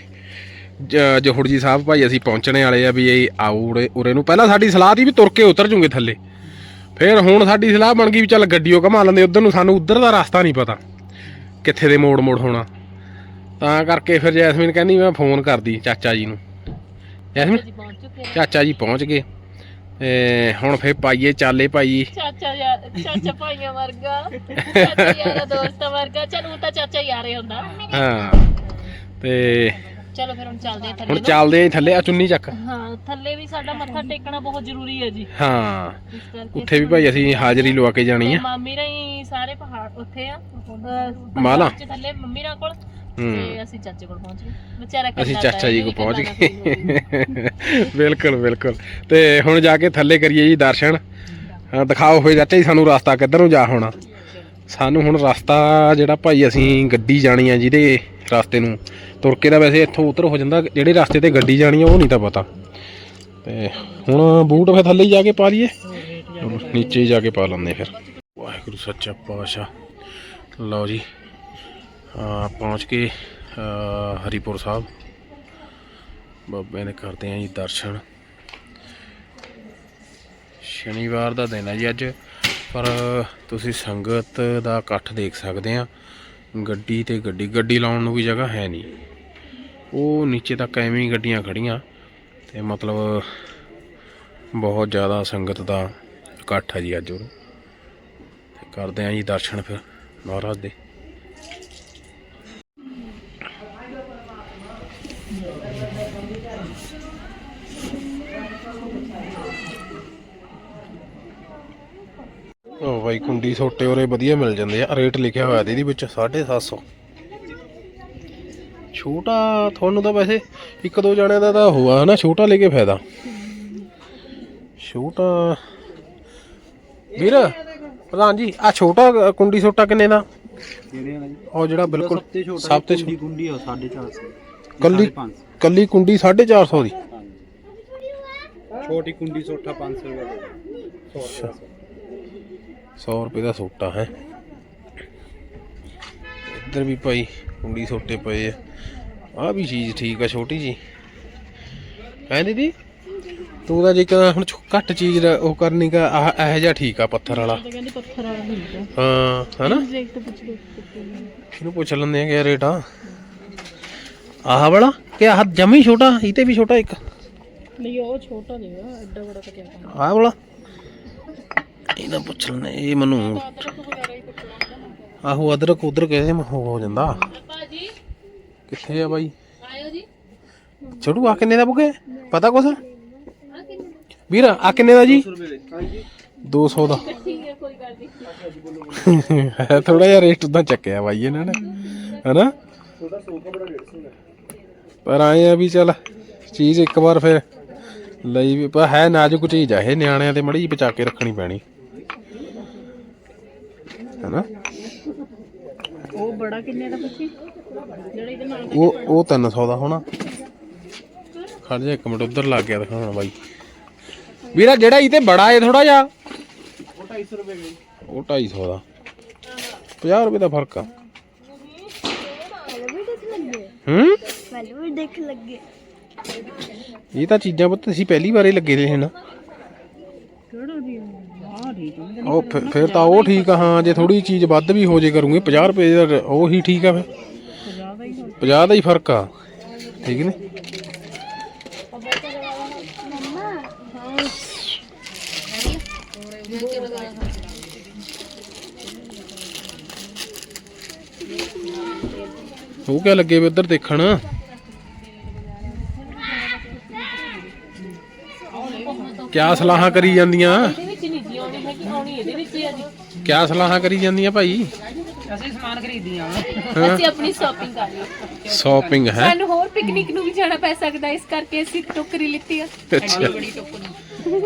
ਜੋਹੜ ਜੀ ਸਾਹਿਬ ਭਾਈ ਅਸੀਂ ਪਹੁੰਚਣੇ ਵਾਲੇ ਆ ਵੀ ਇਹ ਆਓ ਉਰੇ ਨੂੰ। ਪਹਿਲਾਂ ਸਾਡੀ ਸਲਾਹ ਦੀ ਵੀ ਤੁਰ ਕੇ ਉਤਰ ਜੂਗੇ ਥੱਲੇ। ਫਿਰ ਹੁਣ ਸਾਡੀ ਸਲਾਹ ਬਣ ਗਈ ਵੀ ਚੱਲ ਗੱਡੀਓ ਘਮਾ ਲੈਂਦੇ ਉਧਰ ਨੂੰ ਸਾਨੂੰ ਉਧਰ ਦਾ ਰਸਤਾ ਨਹੀਂ ਪਤਾ ਕਿੱਥੇ ਦੇ ਮੋੜ ਮੋੜ ਹੋਣਾ। ਤਾਂ ਕਰਕੇ ਫਿਰ ਜੈਸਮੀਨ ਕਹਿੰਦੀ ਮੈਂ ਫੋਨ ਕਰਦੀ ਚਾਚਾ ਜੀ ਨੂੰ। ਜੈਸਮੀਨ? ਚਾਚਾ ਜੀ ਪਹੁੰਚ ਗਏ। ਤੇ ਹੁਣ ਫੇਰ ਪਾਈਏ ਚਾਲੇ ਭਾਈ ਚਾਚਾ ਯਾਰ ਚਾਚਾ ਭਾਈਆਂ ਵਰਗਾ ਚਾਚਾ ਯਾਰਾ ਦੋਸਤਾਂ ਵਰਗਾ। ਚਲ ਉਹ ਤਾਂ ਚਾਚਾ ਯਾਰੇ ਹੁੰਦਾ। ਹਾਂ। ਤੇ ਚਲੋ ਫਿਰ ਹੁਣ ਚੱਲਦੇ ਆ ਥੱਲੇ ਹੁਣ ਨੂੰ। ਚੱਲਦੇ ਆਂ ਥੱਲੇ ਆ ਚੁੰਨੀ ਚੱਕ। ਹਾਂ ਥੱਲੇ ਵੀ ਸਾਡਾ ਮੱਥਾ ਟੇਕਣਾ ਬਹੁਤ ਜ਼ਰੂਰੀ ਹੈ ਜੀ। ਹਾਂ ਇਸ ਕਰਕੇ ਉੱਥੇ ਵੀ ਭਾਈ ਅਸੀਂ ਹਾਜ਼ਰੀ ਲਵਾ ਕੇ ਜਾਣੀ ਤੇ ਆ ਮਾਮੀ ਰਾਂ ਸਾਰੇ ਪਹਾੜ ਉੱਥੇ ਆ। ਅਹ, ਮਾਲਾ? 'ਚ ਥੱਲੇ ਮੰਮੀ ਰਾਂ ਕੋਲ। ਹੂੰ। ਤੇ ਅਸੀਂ ਚਾਚੇ ਕੋਲ ਪਹੁੰਚ ਗਏ। ਵਿਚਾਰਾ ਅਸੀਂ ਇਕੱਲਾ ਚਾਚਾ ਜੀ ਤਾਂ ਕੋ ਪਹੁੰਚ ਗਏ। ਬਿਲਕੁਲ ਬਿਲਕੁਲ। ਤੇ ਹੁਣ ਜਾ ਕੇ ਥੱਲੇ ਕਰੀਏ ਜੀ ਦਰਸ਼ਨ। ਹਾਂ, ਦਿਖਾਓ ਹੋਏ ਚਾਚਾ ਜੀ ਸਾਨੂੰ ਰਸਤਾ ਕਿੱਧਰ ਨੂੰ ਜਾ ਹੋਣਾ। ਸਾਨੂੰ ਹੁਣ ਰਸਤਾ ਜਿਹੜਾ ਭਾਈ ਅਸੀਂ ਗੱਡੀ ਜਾਣੀ ਆ ਜਿਹਦੇ ਰਸਤੇ ਨੂੰ। ਤੁਰ ਕੇ ਦਾ ਵੈਸੇ ਇੱਥੋਂ ਉਤਰ ਹੋ ਜਾਂਦਾ, ਜਿਹੜੇ ਰਸਤੇ ਤੇ ਗੱਡੀ ਜਾਣੀ ਆ, ਉਹ ਨਹੀਂ ਤਾਂ ਪਤਾ। ਤੇ ਹੁਣ ਬੂਟ ਫੇ ਥੱਲੇ ਹੀ ਜਾ ਕੇ ਪਾ ਲਈਏ ਨੀਚੇ ਹੀ ਜਾ ਕੇ ਪਾ ਲੈਂਦੇ ਫਿਰ। ਵਾਹਿਗੁਰੂ ਸੱਚਾ ਪਾਤਸ਼ਾਹ। ਲਓ ਜੀ ਆ ਪਹੁੰਚ ਕੇ ਹਰੀਪੁਰ ਸਾਹਿਬ। ਬਾਬੇ ਨੇ ਕਰਦੇ ਆ ਜੀ ਦਰਸ਼ਨ। ਸ਼ਨੀਵਾਰ ਦਾ ਦਿਨ ਹੈ ਜੀ ਅੱਜ, ਪਰ ਤੁਸੀਂ ਸੰਗਤ ਦਾ ਇਕੱਠ ਦੇਖ ਸਕਦੇ ਆ। ਗੱਡੀ ਤੇ ਗੱਡੀ ਗੱਡੀ ਲਾਉਣ ਨੂੰ ਵੀ ਜਗ੍ਹਾ ਹੈ ਨਹੀਂ। ਉਹ ਨੀਚੇ ਤੱਕ ਐਵੇਂ ਹੀ ਗੱਡੀਆਂ ਖੜੀਆਂ ਤੇ ਮਤਲਬ ਬਹੁਤ ਜ਼ਿਆਦਾ ਸੰਗਤ ਦਾ ਇਕੱਠ ਹੈ ਜੀ ਅੱਜ ਉਰੇ। ਤੇ ਕਰਦੇ ਆਂ ਜੀ ਦਰਸ਼ਨ ਫਿਰ ਮਹਾਰਾਜ ਦੇ। ਉਹ ਬਾਈ ਕੁੰਡੀ ਛੋਟੇ ਉਰੇ ਵਧੀਆ ਮਿਲ ਜਾਂਦੇ ਆ। ਰੇਟ ਲਿਖਿਆ ਹੋਇਆ ਇਹਦੇ ਵਿੱਚ 750 ਛੋਟਾ ਤੁਹਾਨੂੰ ਤਾਂ ਵੈਸੇ ਇੱਕ ਦੋ ਜਣਿਆਂ ਦਾ ਤਾਂ ਹੋਆ ਹਨਾ ਛੋਟਾ ਲੈ ਕੇ ਫਾਇਦਾ। ਛੋਟਾ ਵੀਰ ਪ੍ਰਧਾਨ ਜੀ ਆ ਛੋਟਾ ਕੁੰਡੀ ਸੋਟਾ ਕਿੰਨੇ ਦਾ? ਉਹ ਜਿਹੜਾ ਬਿਲਕੁਲ ਸਭ ਤੋਂ ਛੋਟਾ ਕੁੰਡੀ ਆ 450 ਕੱਲੀ ਕੱਲੀ ਕੁੰਡੀ 450 ਦੀ? ਛੋਟੀ ਕੁੰਡੀ ਸੋਠਾ 500 ਰੁਪਏ 100 ਰੁਪਏ ਦਾ ਸੋਟਾ ਹੈ। ਇੱਧਰ ਵੀ ਭਾਈ ਕੁੰਡੀ ਸੋਟੇ ਪਏ ਆ। ਆ ਵੀ ਚੀਜ਼ ਠੀਕ ਆ ਛੋਟੀ ਜੀ। ਹੈ ਦੀਦੀ? ਤੂੰ ਤਾਂ ਜੇ ਕਹਿੰਦਾ ਹੁਣ ਘੱਟ ਚੀਜ਼ ਦਾ ਉਹ ਕਰਨੀ ਕਾ ਇਹੋ ਜਿਹਾ ਠੀਕ ਆ ਪੱਥਰ ਵਾਲਾ। ਕਹਿੰਦੇ ਪੱਥਰ ਵਾਲਾ ਠੀਕ ਹੈ ਹਾਂ ਹਨਾ? ਦੇਖ ਤੇ ਪੁੱਛ ਲਓ ਇਹਨੂੰ ਪੁੱਛ ਲੈਂਦੇ ਆ ਕਿ ਰੇਟ ਆ। ਆਹ ਵਾਲਾ ਕਿ ਆਹ ਜਮੀ ਛੋਟਾ ਇਹ ਤੇ ਵੀ ਛੋਟਾ ਇੱਕ? ਨਹੀਂ ਉਹ ਛੋਟਾ ਦੇਗਾ ਐਡਾ ਬੜਾ ਤਾਂ ਕਿਆ ਆਹ ਵਾਲਾ? ਇਹਦਾ ਪੁੱਛ ਲੈਂਦੇ ਇਹ ਮੈਨੂੰ ਆਹੋ ਅਦਰਕ ਉਧਰ ਕਿਸੇ ਹੋ ਹੋ ਜਾਂਦਾ। ਕਿੱਥੇ ਆ ਬਾਈ। ਆਇਓ ਜੀ। ਛੋਟੂ ਆ ਕਿੰਨੇ ਦਾ ਬੁਕੇ ਪਤਾ ਕੁਛ? ਵੀਰ ਆ ਕਿੰਨੇ ਦਾ ਜੀ? 200 ਦਾ। ਠੀਕ ਹੈ ਕੋਈ ਗੱਲ ਨਹੀਂ। ਥੋੜਾ ਜਿਹਾ ਰੇਟ ਉਦਾਂ ਚੱਕਿਆ ਬਾਈ ਇਹਨਾਂ ਨੇ ਹਨਾ? ਪਰ ਆਏ ਆ ਵੀ ਚੱਲ ਚੀਜ਼ ਇੱਕ ਵਾਰ ਫਿਰ ਲਈ ਵੀ ਪਰ ਹੈ ਨਾਜ਼ੁਕ ਚੀਜ਼ ਆ ਇਹ ਨਿਆਣਿਆਂ ਤੇ ਮੜੀ ਬਚਾ ਕੇ ਰੱਖਣੀ ਪੈਣੀ। ਹਨਾ? ਉਹ ਬੜਾ ਕਿੰਨੇ ਦਾ ਪੁੱਛੀ? ਉਹ ਉਹ 300 ਦਾ ਹੋਣਾ। ਖੜ ਜਾ ਇੱਕ ਮਿੰਟ, ਉਧਰ ਲੱਗ ਗਿਆ ਦਿਖਾਉਣਾ ਬਾਈ। ਵੀਰਾ ਜਿਹੜਾ ਇਹ ਤੇ ਬੜਾ ਏ ਥੋੜਾ ਜਿਹਾ। ਉਹ 250 ਰੁਪਏ ਉਹ 250 ਦਾ। 50 ਰੁਪਏ ਦਾ ਫ਼ਰਕ ਆ। ਹੂੰ? ਮੈਨੂੰ ਦੇਖ ਲੱਗੇ ਇਹ ਤਾਂ ਚੀਜ਼ਾਂ ਪੁੱਤ, ਅਸੀਂ ਪਹਿਲੀ ਵਾਰੇ ਲੱਗੇ ਰਹੇ ਹਨ ਕਿਹੜਾ ਦੀ ਉਹ ਫਿਰ- ਤਾਂ ਉਹ ਠੀਕ ਆ, ਹਾਂ, ਜੇ ਥੋੜੀ ਚੀਜ਼ ਵੱਧ ਵੀ ਹੋ ਜੇ ਕਰੂੰਗੇ 50 ਰੁਪਏ ਦਾ, ਉਹ ਹੀ ਠੀਕ ਆ ਫਿਰ 50 ਦਾ ਹੀ ਫ਼ਰਕ ਆ। ਠੀਕ ਨੇ? ਉਹ ਕਿਆ ਲੱਗੇ ਵੀ ਉਧਰ ਦੇਖਣ? ਕਿਆ ਸਲਾਹਾਂ ਕਰੀ ਜਾਂਦੀਆਂ? ਕਿਆ ਸਲਾਹਾਂ ਕਰੀ ਜਾਂਦੀਆਂ ਭਾਈ? ਅਸੀਂ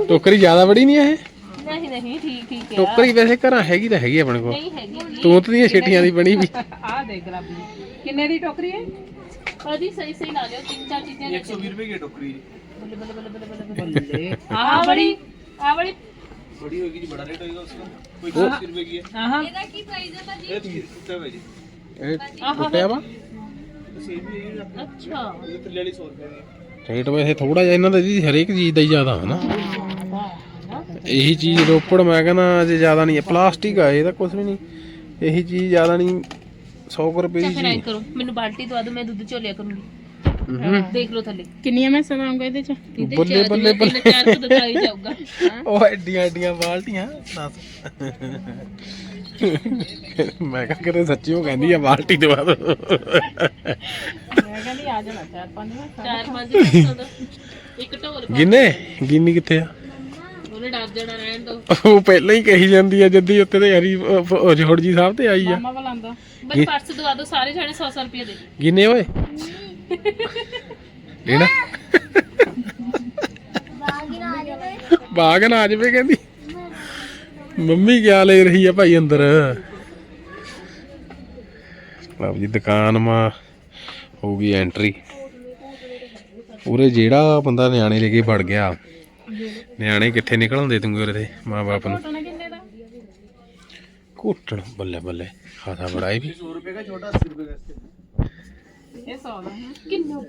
ਟੋਕਰੀ ਜ਼ਿਆਦਾ ਬੜੀ ਨਹੀਂ ਇਹ? ਟੋਕਰੀ ਵੈਸੇ ਘਰਾਂ ਹੈਗੀ ਤਾਂ ਹੈਗੀ ਆਪਣੇ ਕੋਲ। ਤੂੰ ਤਾਂ ਦੀਆਂ ਛੇਟੀਆਂ ਦੀ ਬਣੀ ਵੀ। ਆ ਦੇਖ ਗੁਲਾਬੀ ਕਿੰਨੇ ਦੀ ਟੋਕਰੀ ਹੈ? ਕਦੀ ਸਹੀ ਸਹੀ ਲਾ ਲਿਓ ਤਿੰਨ ਚਾਰ ਚੀਜ਼ਾਂ 120 ਰੁਪਏ ਦੀ ਟੋਕਰੀ। ਬੱਲੇ ਬੱਲੇ ਬੱਲੇ ਬੱਲੇ ਬੱਲੇ ਬੱਲੇ ਆਹ ਬੜੀ ਆਹ ਕੋਈ ਇਹੀ ਚੀਜ਼ ਰੋਪੜ ਮੈਂ ਕਹਿੰਦਾ ਜੇ ਜ਼ਿਆਦਾ ਨਹੀਂ ਪਲਾਸਟਿਕ ਆ ਇਹ ਕੁਝ ਵੀ ਨਹੀਂ। ਇਹੀ ਚੀਜ਼ ਜ਼ਿਆਦਾ ਨਹੀਂ। 100 ਰੁਪਏ ਦੀ ਚੀਜ਼ ਮੈਨੂੰ ਬਾਲਟੀ ਦਵਾ ਦਿਓ ਮੈਂ ਦੇਖ ਲਓ ਥੱਲੇ। ਕਿੰਨੀਆਂ ਮੈਂ ਸਵਾਉਂਗਾ ਇਹਦੇ ਚ? ਇਹਦੇ ਬੱਲੇ, ਚਾਰ ਬੱਲੇ, ਜਿਵੇਂ ਤਿੰਨ ਚਾਰ ਕੁ ਦਿਖਾਈ ਜਾਊਗਾ। ਉਹ ਐਡੀਆਂ ਐਡੀਆਂ ਬਾਲਟੀਆਂ ਦੱਸ। ਮੈਂ ਕਿਹਾ ਕਿਤੇ ਸੱਚੀ ਉਹ ਕਹਿੰਦੀ ਆ ਬਾਲਟੀ ਦਵਾ ਦੋ ਮੈਂ ਕਹਿੰਦੀ ਆ ਜਾਣਾ ਚਾਰ ਪੰਜ ਮੈਂ ਚਾਰ ਪੰਜ ਸੌ ਦਾ। ਇੱਕ ਢੋਲ ਪਾ ਗਿੰਨੇ? ਗਿੰਨੀ ਕਿੱਥੇ ਆ? ਉਹਨੇ ਡਰ ਜਾਣਾ ਰਹਿਣ ਦੋ। ਉਹ ਪਹਿਲਾਂ ਹੀ ਕਹੀ ਜਾਂਦੀ ਆ ਜੱਦੀ ਉੱਤੇ ਤੇ ਹਰੀ ਜੋੜ ਜੀ ਸਾਹਿਬ ਤੇ ਆਈ ਆ। ਮਾਮਾ ਬੁਲਾਉਂਦਾ ਬਸ ਪਰਸ ਦਵਾ ਦਿਓ ਸਾਰੇ ਜਾਣੇ 100 100 ਰੁਪਏ ਦੇ। ਦਿਓ। ਗਿੰਨੇ ਓਏ? ਲੈਣਾ ਬਾਗ ਨਾ ਆ ਜਾਵੇ ਕਹਿੰਦੀ। ਮੰਮੀ ਕਿਆ ਲੈ ਰਹੀ ਆ ਭਾਈ ਅੰਦਰ? ਆਪ ਜੀ ਦੁਕਾਨ ਮਾ ਹੋ ਗਈ ਐਂਟਰੀ ਪੂਰੇ ਜਿਹੜਾ ਬੰਦਾ ਨਿਆਣੇ ਲੈ ਕੇ ਵੜ ਗਿਆ ਨਿਆਣੇ ਕਿੱਥੇ ਨਿਕਲਉਂਦੇ ਤੂੰ ਓਹਰੇ ਮਾਂ ਬਾਪ ਨੂੰ? ਘੋਟਣ ਬੱਲੇ ਬੱਲੇ ਖਾਸਾ ਬੜਾਈ ਵੀ। 100 ਰੁਪਏ ਦਾ ਛੋਟਾ 80 ਰੁਪਏ ਦਾ ਇਹ 100 ਦਾ ਹੈ ਕਿੰਨਾ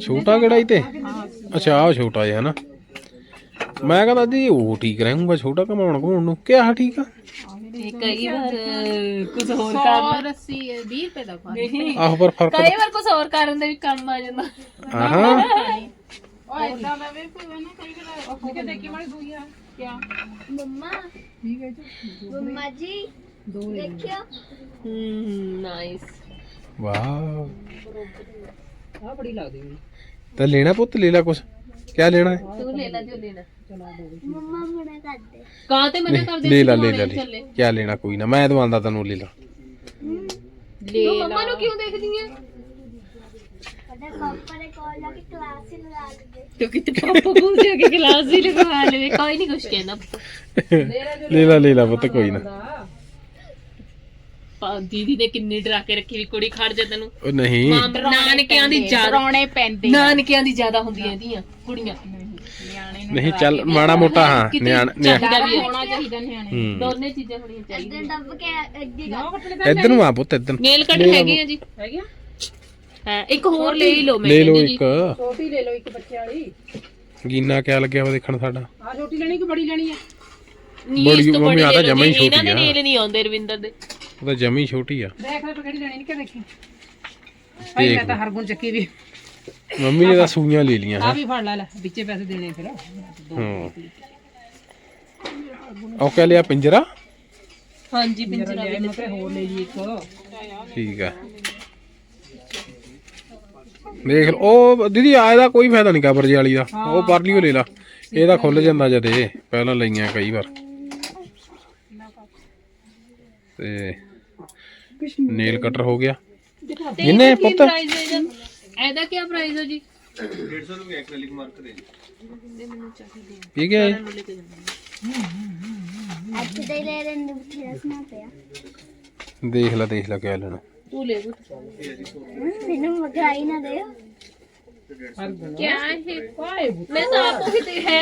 ਛੋਟਾ ਕਿਹੜਾ ਇਤੇ ਅੱਛਾ ਆ ਛੋਟਾ ਜਿਹਾ ਨਾ। ਮੈਂ ਕਹਿੰਦਾ ਜੀ ਉਹ ਠੀਕ ਰਹੂੰਗਾ ਛੋਟਾ ਕਮਾਉਣ ਕਮਾਉਣ ਨੂੰ। ਕਿਆ ਠੀਕ ਆ? ਇਹ ਕਈ ਵਾਰ ਕੁਝ ਹੋਰ 100 ਕਰਨ ਰੱਸੀ 20 ਰੁਪਏ ਦਾ ਖਾ ਨਹੀਂ। ਆਹ ਪਰ ਫ਼ਰਕ ਕਈ ਵਾਰ ਕੁਝ ਹੋਰ ਕਰਨ ਦੇ ਵੀ ਕੰਮ ਆ ਜਾਂਦਾ। ਆਹਾਂ। ਉਹ ਇਦਾਂ ਦਾ ਵੀ ਕੋਈ ਨਾ ਕਈ ਵਾਰ ਉਹ ਕਿ ਦੇਖੀ ਮਾੜੀ ਦੂਈ ਆ। ਕਿਆ? ਮੰਮਾ। ਠੀਕ ਹੈ ਜੀ। ਮੰਮਾ ਜੀ। ਦੇਖਿਓ। ਹੂੰ ਨਾਈਸ ਵਾਹ। ਆ ਬੜੀ ਲੱਗਦੀ ਮੈਨੂੰ ਤਾਂ ਲੈਣਾ ਪੁੱਤ ਲੈ ਲੈ ਕੁਛ। ਕਿਆ ਲੈਣਾ ਹੈ? ਤੂੰ ਲੈ ਲੈ ਜੋ ਲੈਣਾ ਮੰਮਾ ਮਨਾ ਕਰਦੇ ਕਾਂ ਤੇ ਮਨਾ ਕਰਦੇ ਲੈ ਲੈ ਲੈ ਲੈ ਲੈ। ਕਿਆ ਲੈਣਾ ਕੋਈ ਨਾ ਮੈਂ ਦਵਾਂਦਾ ਤੈਨੂੰ ਲੈ ਲਾ। ਲੈ ਮੰਮਾ ਨੂੰ ਕਿਉਂ ਦੇਖਦੀ ਐ? ਉਹਦੇ ਪਾਪਾ ਦੇ ਕੋਲ ਜਾ ਕੇ ਕਲਾਸ ਹੀ ਲਗਾ ਲਈਏ ਤੂੰ ਕਿਤੇ ਪਾਪਾ ਕੋਲ ਜਾ ਕੇ ਕਲਾਸ ਹੀ ਲਗਵਾ ਲਵੇ? ਕੋਈ ਨਹੀਂ ਕੁਛ ਕਹਿੰਦਾ। ਲੈ ਲੈ ਲੈ ਲੈ ਪੁੱਤ ਕੋਈ ਨਾ। ਪਾ- ਦੀਦੀ ਨੇ ਕਿੰਨੀ ਡਰਾ ਕੇ ਰੱਖੀ ਵੀ ਕੁੜੀ ਖੜ ਜਾ ਤੈਨੂੰ ਉਹ ਨਹੀਂ। ਮਾਂ ਨਾਨਕਿਆਂ ਦੀ ਜ਼ਿਆਦਾ ਰੌਣੇ ਪੈਂਦੇ ਨਾਨਕਿਆਂ ਦੀ ਜ਼ਿਆਦਾ ਹੁੰਦੀਆਂ ਇਹਦੀਆਂ ਕੁੜੀਆਂ। ਨਿਆਣੇ ਨੂੰ ਨਹੀਂ ਚੱਲ ਮਾੜਾ ਮੋਟਾ ਹਾਂ ਕਿਤੇ ਨਿਆਣ ਨਿਆ- ਚਾਹੀਦਾ ਵੀ ਹੈ। ਹੋਣਾ ਚਾਹੀਦਾ ਨਿਆਣੇ ਹੂੰ। ਦੋਨੇ ਚੀਜ਼ਾਂ ਹੋਣੀਆਂ ਚਾਹੀਦੀਆਂ। ਡੱਬ ਕੇ ਅੱਗੇ ਇੱਧਰ ਨੂੰ ਆ ਪੁੱਤ ਇੱਧਰ ਨੂੰ। ਨੇਲ ਕੱਟ ਹੈਗੇ ਆ ਜੀ। ਹੈਗੀ ਆ? ਹਾਂ ਇੱਕ ਹੋਰ ਲੈ ਹੀ ਲਓ ਮੈਂ ਲੈ ਲਓ ਕਹਿੰਦੀ ਜੀ। ਇੱਕ। ਛੋਟੀ ਲੈ ਲਓ ਇੱਕ ਬੱਚੇ ਵਾਲੀ। ਗੀਨਾ ਕਿਆ ਲੱਗਿਆ ਵਾ ਦੇਖਣ ਸਾਡਾ। ਆ ਛੋਟੀ ਲੈਣੀ ਕਿ ਬੜੀ ਲੈਣੀ ਆ? ਨਹੀਂ ਬੜੀ- ਇਸ ਤੋਂ ਮੰਮੀ ਬੜੀ ਆ ਤਾਂ ਜਮਾਂ ਹੀ ਜੀ, ਇਹਨਾਂ ਛੋਟੀ ਦੇ ਆ। ਨੇਲ ਨਹੀਂ ਆਉਂਦੇ ਰਵਿੰਦਰ ਦੇ। ਉਹ ਤਾਂ ਜਮੀ ਛੋਟੀ ਆ। ਦੇਖ ਲੈ ਕਿਹੜੀ ਲੈਣੀ ਨਹੀਂ ਕਿ ਦੇਖੀ। ਭਾਈ ਮੈਂ ਤਾਂ ਹਰ ਗੁਣ ਚੱਕੀ ਵੀ। ਮੰਮੀ ਨੇ ਤਾਂ ਸੂਈਆਂ ਲੈ ਲੀਆਂ ਆ ਹੈ। ਵੀ ਫੜ ਲੈ ਲੈ ਵਿੱਚੇ ਪੈਸੇ ਦੇਣੇ ਫਿਰ। ਹਾਂ। ਉਹ ਕਹ ਲਿਆ ਪਿੰਜਰਾ? ਹਾਂਜੀ ਪਿੰਜਰਾ ਲੈ ਮੈਂ ਤੇ ਹੋਰ ਲੈ ਲਈ ਇੱਕ। ਠੀਕ ਆ। ਦੇਖ ਲਓ ਉਹ ਦੀਦੀ ਆ ਇਹਦਾ ਕੋਈ ਫਾਇਦਾ ਨਹੀਂ ਕਬਰਜੇ ਵਾਲੀ ਦਾ। ਉਹ ਪਰਲੀਓ ਲੈ ਲਾ। ਇਹਦਾ ਖੁੱਲ ਜਾਂਦਾ ਜਦੇ ਪਹਿਲਾਂ ਲਈਆਂ ਕਈ ਵਾਰ। ਤੇ ਨੇਲ ਕਟਰ ਹੋ ਗਿਆ। ਇਹਨੇ ਪੁੱਤ ਇਹਦਾ? ਕੀ ਪ੍ਰਾਈਸ ਹੈ ਜੀ? 150 ਰੁਪਏ ਐਕ੍ਰੀਲਿਕ ਮਾਰਕਰ ਦੇ। ਠੀਕ ਹੈ? ਅੱਜ ਦੇ ਲੈ ਲੈਣ ਦੇ ਬਥੇਰਾ ਪਿਆ। ਦੇਖ ਲੈ ਦੇਖ ਲੈ ਕਿਆ ਲੈਣਾ। ਤੂੰ ਲੈ ਮੈਨੂੰ ਮਗਾਈ ਨਾ ਦੇ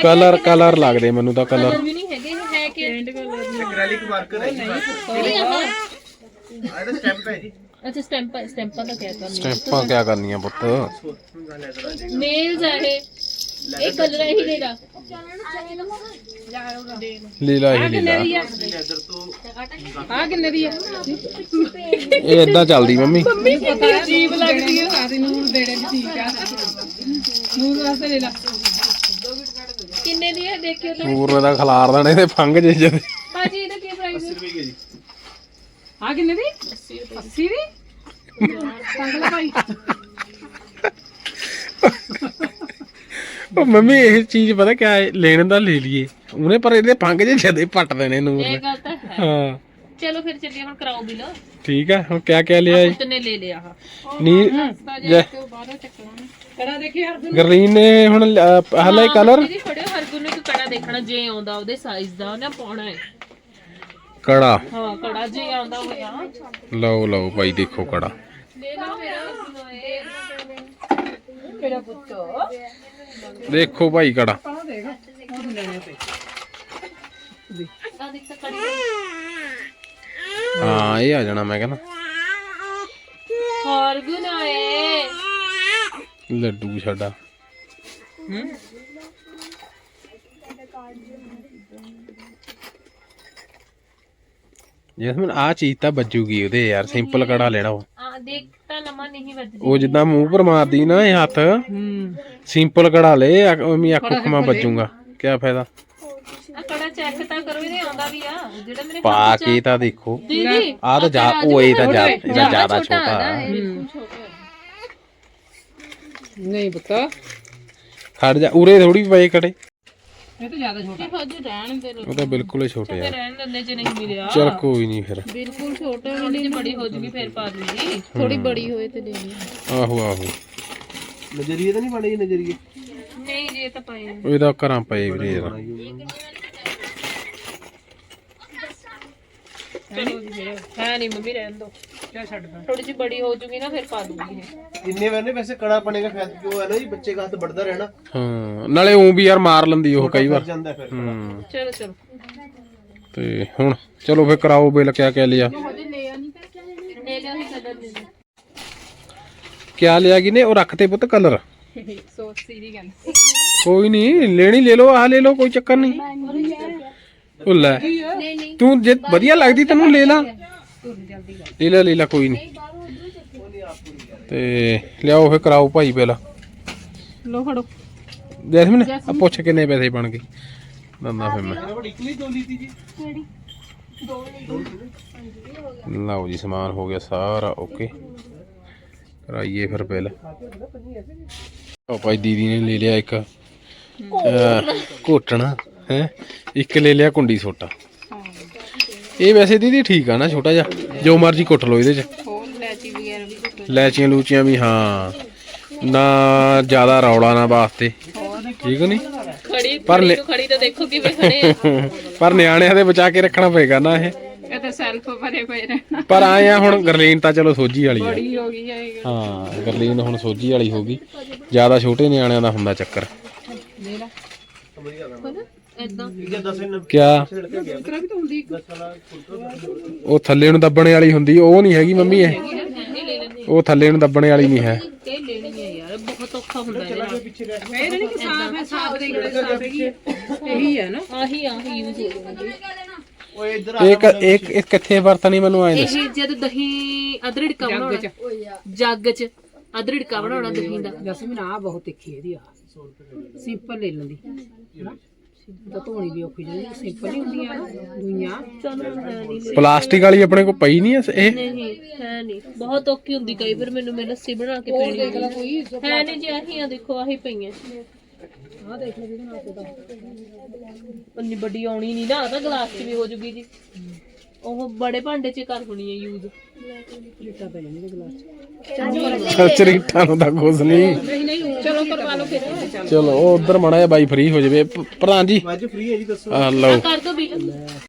ਕਲਰ ਕਲਰ ਲੱਗਦੇ ਮੈਨੂੰ ਤਾਂ ਕਲਰ ਵੀ ਨਹੀਂ ਹੈਗੇ ਹੈ ਕਿ ਐਕ੍ਰੀਲਿਕ ਮਾਰਕਰ ਹੈ। ਨਹੀਂ ਸਟੈਂਪ ਹੈ ਸਟੈਂਪਾਂ ਕਿਆ ਕਰਨੀ ਸਟੈਂਪਾਂ ਕਰਨੀਆਂ ਪੁੱਤ? ਮੇਲਸ ਆ ਇਹ। ਇਹ ਕਲਰ ਇਹੀ ਦੇਗਾ ਲੀਲਾ ਹੀ ਲੀਲਾ। ਆ? ਕਿੰਨੇ ਦੀ ਹੈ ਇਹ ਇਦਾਂ ਚੱਲਦੀ ਮੰਮੀ। ਮੰਮੀ ਕਿੰਨੀ ਅਜੀਬ ਲੱਗਦੀ ਹੈ ਸਾਰੀ ਨੂਰ ਦੇੜੇ ਵੀ ਠੀਕ ਆ। ਨੂਰ ਵਾਸਤੇ ਲੈ ਲਾ ਕਿੰਨੇ ਦੀ ਹੈ ਦੇਖਿਓ ਤਾਂ। ਨੂਰ ਦਾ ਖਲਾਰ ਦੇਣੇ ਤੇ ਫੰਗ ਜੇ ਜਦੇ ਆ ਕਿੰਨੇ ਦੀ? 80 ਦੀ। ਸੰਗਲਾ ਭਾਈ ਉਹ ਮੰਮੀ ਇਹ ਚੀਜ਼ ਪਤਾ ਕਿਆ ਹੈ? ਲੈਣ ਦਾ ਲੈ ਲਈਏ। ਉਹਨੇ ਪਰ ਇਹਦੇ ਫੰਗ ਜੇ ਜਦੇ ਪੱਟ ਦੇਣੇ ਨੂਰ ਇਹ ਨੇ। ਗੱਲ ਤਾਂ ਹੈ। ਹਾਂ। ਚਲੋ ਫਿਰ ਚੱਲੀਏ ਹੁਣ ਕਰਾਓ ਬਿਲ। ਠੀਕ ਹੈ ਹੁਣ ਕਿਆ ਕਿਆ ਲਿਆ ਏ ਪੁੱਤ ਨੇ ਲੈ ਲਿਆ ਆਹ। ਨੀ ਜੈ ਬਾਹਰੋਂ ਚੱਕਣਾ ਕੜਾ ਦੇਖੀ ਹਰ ਗਰਲੀਨ ਨੇ ਹੁਣ ਹਲਾ ਕਲਰ ਦੀਦੀ ਫੜਿਓ ਹਰ ਗੁਰੂ ਨੂੰ ਇੱਕ ਕੜਾ ਦੇਖਣਾ ਜੇ ਆਉਂਦਾ ਉਹਦੇ ਸਾਈਜ਼ ਦਾ ਉਹਨੇ ਪਾਉਣਾ ਹੈ। ਕੜਾ। ਹਾਂ ਕੜਾ ਜੀ ਆਉਂਦਾ ਹੋਇਆ। ਲਓ ਲਓ ਭਾਈ ਦੇਖੋ ਕੜਾ। ਮੇਰਾ ਪੁੱਤ। ਦੇਖੋ ਭਾਈ ਕੜਾ। ਹਾਂ ਇਹ ਆ ਜਾਣਾ ਮੈਂ ਕਹਿੰਦਾ। ਹੋਰ ਗੁਨਾਏ ਲੱਡੂ ਸਾਡਾ। ਜੈਸਮਨ ਆ ਚੀਜ਼ ਤਾਂ ਵੱਜੂਗੀ ਉਹਦੇ ਯਾਰ ਸਿੰਪਲ ਕੜਾ ਲੈਣਾ ਉਹ। ਆ ਦੇਖ ਤਾਂ ਲਮਾ ਨਹੀਂ ਵੱਜਦੀ। ਉਹ ਜਿੱਦਾਂ ਮੂੰਹ ਪਰ ਮਾਰਦੀ ਨਾ ਇਹ ਹੱਥ ਸਿੰਪਲ ਕੜਾ ਲੈ ਮੈਂ ਅੱਖ ਖਮਾ ਵੱਜੂਗਾ ਕੀ ਫਾਇਦਾ? ਆ ਕੜਾ ਚੈੱਕ ਤਾਂ ਕਰੋ ਇਹਦੇ ਆਉਂਦਾ ਵੀ ਆ ਜਿਹੜਾ ਮੇਰੇ ਪਾ ਕੇ ਤਾਂ ਦੇਖੋ। ਦੀਦੀ ਆ ਤਾਂ ਜਾ ਉਹ ਇਹ ਤਾਂ ਜਾ ਇਹਦਾ ਜ਼ਿਆਦਾ ਛੋਟਾ। ਨਹੀਂ ਪੁੱਤ ਖੜ ਜਾ ਉਰੇ ਥੋੜੀ ਪਏ ਕੜੇ। ਇਹ ਤਾਂ ਜ਼ਿਆਦਾ ਛੋਟਾ। ਰਹਿਣ ਦੇ ਉਹ ਤਾਂ ਬਿਲਕੁਲ ਹੀ ਛੋਟੇ ਆ। ਰਹਿਣ ਦਿੰਦੇ ਚ ਨਹੀਂ ਮਿਲਿਆ। ਚਲ ਕੋਈ ਨਹੀਂ ਫਿਰ। ਬਿਲਕੁਲ ਛੋਟਾ ਥੋੜੀ ਜਿਹੀ ਬੜੀ ਹੋ ਜੂਗੀ ਫੇਰ ਪਾ ਦੂੰਗੀ। ਥੋੜੀ ਬੜੀ ਹੋਏ ਤੇ ਲਈ ਆਹੋ ਆਹੋ। ਨਜ਼ਰੀਏ ਤਾਂ ਨਹੀਂ ਬਣੇ ਜੀ ਨਜ਼ਰੀਏ? ਨਹੀਂ ਜੇ ਤਾਂ ਪਏ। ਆ। ਇਹਦਾ ਘਰਾਂ ਪਏ ਵੀਰੇ ਯਾਰ ਹੈ ਨਹੀਂ ਮੰਮੀ ਰਹਿਣ ਦੋ। ਕਿਆ ਛੱਡਦਾ ਥੋੜੀ ਜਿਹੀ ਬੜੀ ਹੋ ਜੂਗੀ ਨਾ ਫਿਰ ਪਾ ਦੂੰਗੀ ਇਹ ਇੰਨੇ ਵਰਨੇ ਵੈਸੇ ਕੜਾ ਪਣੇ ਦਾ ਫਾਇਦਾ ਕਿਉਂ ਹੈ ਨਾ ਜੀ ਬੱਚੇ ਦਾ ਹੱਥ ਵੱਡਦਾ ਰਹਿਣਾ। ਹਾਂ ਨਾਲੇ ਉਹ ਵੀ ਯਾਰ ਮਾਰ ਲੈਂਦੀ ਉਹ ਕਈ ਵਾਰ। ਜਾਂਦਾ ਫਿਰ ਹੂੰ। ਚਲੋ ਚਲੋ। ਤੇ ਹੁਣ ਚਲੋ ਫੇਰ ਕਰਾਓ ਬਿੱਲ ਕਿਆ ਕਿਆ ਲਿਆ? ਲੈ ਲਿਆ ਹੀ ਕਲਰ ਦੇ ਦਿਓ। ਕਿਆ ਲਿਆ ਕੀ ਨੇ ਉਹ ਰੱਖਤੇ ਪੁੱਤ ਕਲਰ। ਕੋਈ ਨਹੀਂ ਲੈਣੀ ਲੈ ਲਓ ਆਹ ਲੈ ਲਓ ਕੋਈ ਚੱਕਰ ਨਹੀਂ ਉਹ ਲੈ। ਤੂੰ ਜੇ ਵਧੀਆ ਲੱਗਦੀ ਤੈਨੂੰ ਲੈ ਲਾ। ਲੈ ਲੈ ਲੈ ਲਾ ਕੋਈ ਨਹੀਂ। ਤੇ ਲਿਆਓ ਫੇਰ ਕਰਾਓ ਭਾਈ ਬਿੱਲ। ਲੋ ਫੜੋ। ਜੈਸਮੀਨ ਆ ਪੁੱਛ ਕਿੰਨੇ ਪੈਸੇ ਬਣ ਗਏ। ਦੰਦਾ ਫੇਰ ਮੈਂ। ਬੜੀ ਇਕਲੀ ਦੋਲੀ ਤੀ ਜੀ। ਲਓ ਜੀ ਸਮਾਨ ਹੋ ਗਿਆ ਸਾਰਾ ਓਕੇ। ਕਰਾਈਏ ਫਿਰ ਬਿੱਲ। ਉਹ ਭਾਈ ਦੀਦੀ ਨੇ ਲੈ ਲਿਆ ਇੱਕ ਅਹ, ਘੋਟਣਾ। ਹੈ ਇੱਕ ਲੈ ਲਿਆ ਕੁੰਡੀ ਸੋਟਾ। ਇਹ ਵੈਸੇ ਦੀਦੀ ਠੀਕ ਆ ਨਾ ਛੋਟਾ ਜਿਹਾ ਜੋ ਮਰਜ਼ੀ ਕੁੱਟ ਲਓ ਇਹਦੇ ਚ। ਹੋਰ ਲੈਚੀ ਵਗੈਰਾ ਵੀ ਕੁੱਟ ਲੈਚੀਆਂ ਲੂਚੀਆਂ ਵੀ ਹਾਂ। ਨਾ ਜ਼ਿਆਦਾ ਰੌਲਾ ਨਾ ਵਾਸਤੇ। ਠੀਕ ਨਹੀਂ ਖੜੀ ਪਰ ਲੈ- ਨੂੰ ਖੜੀ ਤਾਂ ਦੇਖੋ ਕਿਵੇਂ ਖੜੇ ਆ। ਪਰ ਨਿਆਣਿਆਂ ਦੇ ਬਚਾ ਕੇ ਰੱਖਣਾ ਪਏਗਾ ਨਾ ਇਹ। ਇਹ ਤਾਂ ਸੈਲਫ ਭਰੇ ਪਏ ਰਹਿਣਾ। ਪਰ ਆਏ ਆ ਹੁਣ ਗਰਲੀਨ ਤਾਂ ਚਲੋ ਸੋਝੀ ਵਾਲੀ ਆ। ਬੜੀ ਹੋ ਗਈ ਹੈ ਇਹ। ਹਾਂ ਗਰਲੀਨ ਹੁਣ ਸੋਝੀ ਵਾਲੀ ਹੋ ਗਈ। ਜ਼ਿਆਦਾ ਛੋਟੇ ਨਿਆਣਿਆਂ ਦਾ ਹੁੰਦਾ ਚੱਕਰ। ਇਦਾਂ ਇਹ 10 ਮਿੰਟ ਕਿਆ? ਉਹ ਥੱਲੇ ਨੂੰ ਦੱਬਣੇ ਵਾਲੀ ਹੁੰਦੀ ਉਹ ਨਹੀਂ ਹੈਗੀ ਮੰਮੀ ਇਹ। ਉਹ ਥੱਲੇ ਨੂੰ ਦੱਬਣੇ ਵਾਲੀ ਨਹੀਂ ਹੈ। ਇਹ ਲੈਣੀ ਹੈ ਯਾਰ ਬਹੁਤ ਔਖਾ ਹੁੰਦਾ ਇਹਦੇ। ਨਾਲ ਇਹ ਨਹੀਂ ਕਿ। ਸਾਫ਼ ਹੈ ਸਾਫ਼ ਦੇ ਗਲੇ ਸਾਫ਼ ਹੈਗੀ ਹੈ। ਇਹੀ ਹੈ ਨਾ। ਆਹੀ ਆਹੀ ਯੂਜ਼ ਹੋ ਜਾਂਦਾ। ਓਏ ਇੱਧਰ ਇੱਕ ਇੱਕ ਇੱਕ ਕਿੱਥੇ ਵਰਤਣੀ ਮੈਨੂੰ ਆਏ ਇਹ ਜਦ ਦਹੀਂ ਅਦਰੜਕਾ ਬਣਾਉਣਾ। ਜੱਗ 'ਚ ਅਦਰੜਕਾ ਬਣਾਉਣਾ ਦਹੀਂ ਦਾ। ਜਸਮੀਨ ਆ ਬਹੁਤ ਤਿੱਖੀ ਇਹਦੀ ਆ ਸਿੰਪਲ ਲੈ ਲੈਂਦੀ। ਹੈਨਾ? ਤਾਂ ਧੋਣੀ ਵੀ ਔਖੀ ਜਾਂਦੀ ਸਿੰਪਲ ਹੀ ਹੁੰਦੀਆਂ ਦੁਈਆਂ ਚਲੋ ਹੈ ਨਹੀਂ ਪਲਾਸਟਿਕ ਵਾਲੀ ਆਪਣੇ ਕੋਲ ਪਈ ਨਹੀਂ ਇਹ? ਨਹੀਂ ਹੈ ਨਹੀਂ। ਬਹੁਤ ਔਖੀ ਹੁੰਦੀ ਕਈ ਵਾਰ ਮੈਨੂੰ ਮੈਂ ਲੱਸੀ ਬਣਾ ਕੇ ਪੀਣੀ ਹੁੰਦੀ ਹੈ ਨਹੀਂ ਜੀ ਆਹੀ ਆ ਦੇਖੋ ਆਹੀ ਪਈਆਂ। ਆ ਦੇਖ ਲਓ ਜਿਹਦੇ ਨਾਲ ਤੇ ਉਨੀ ਵੱਡੀ ਆਉਣੀ ਨਹੀਂ ਨਾ ਆ ਤਾਂ ਗਲਾਸ 'ਚ ਵੀ ਹੋ ਜੂਗੀ ਜੀ। ਉਹ ਬੜੇ ਭਾਂਡੇ 'ਚ ਕਰ ਹੋਣੀ ਹੈ ਯੂਜ਼ ਪਲੇਟਾਂ ਪੈ ਜਾਂਦੀਆਂ ਗਲਾਸ ਚੱਲ ਚਰੀਟਾਂ ਨੂੰ ਤਾਂ ਕੁਝ ਨਹੀਂ ਨਹੀਂ ਨਹੀਂ ਚਲੋ ਕਰਵਾ ਲਓ ਫਿਰ। ਚਲੋ ਉਹ ਉਧਰ ਮੜਾ ਜਿਹਾ ਬਾਈ ਫ੍ਰੀ ਹੋ ਜਾਵੇ। ਪ੍ਰਧਾਨ ਜੀ। ਅੱਜ ਫ੍ਰੀ ਹੈ ਜੀ ਦੱਸੋ। ਆ ਲਓ। ਕਰ ਦੋ ਬਿਲ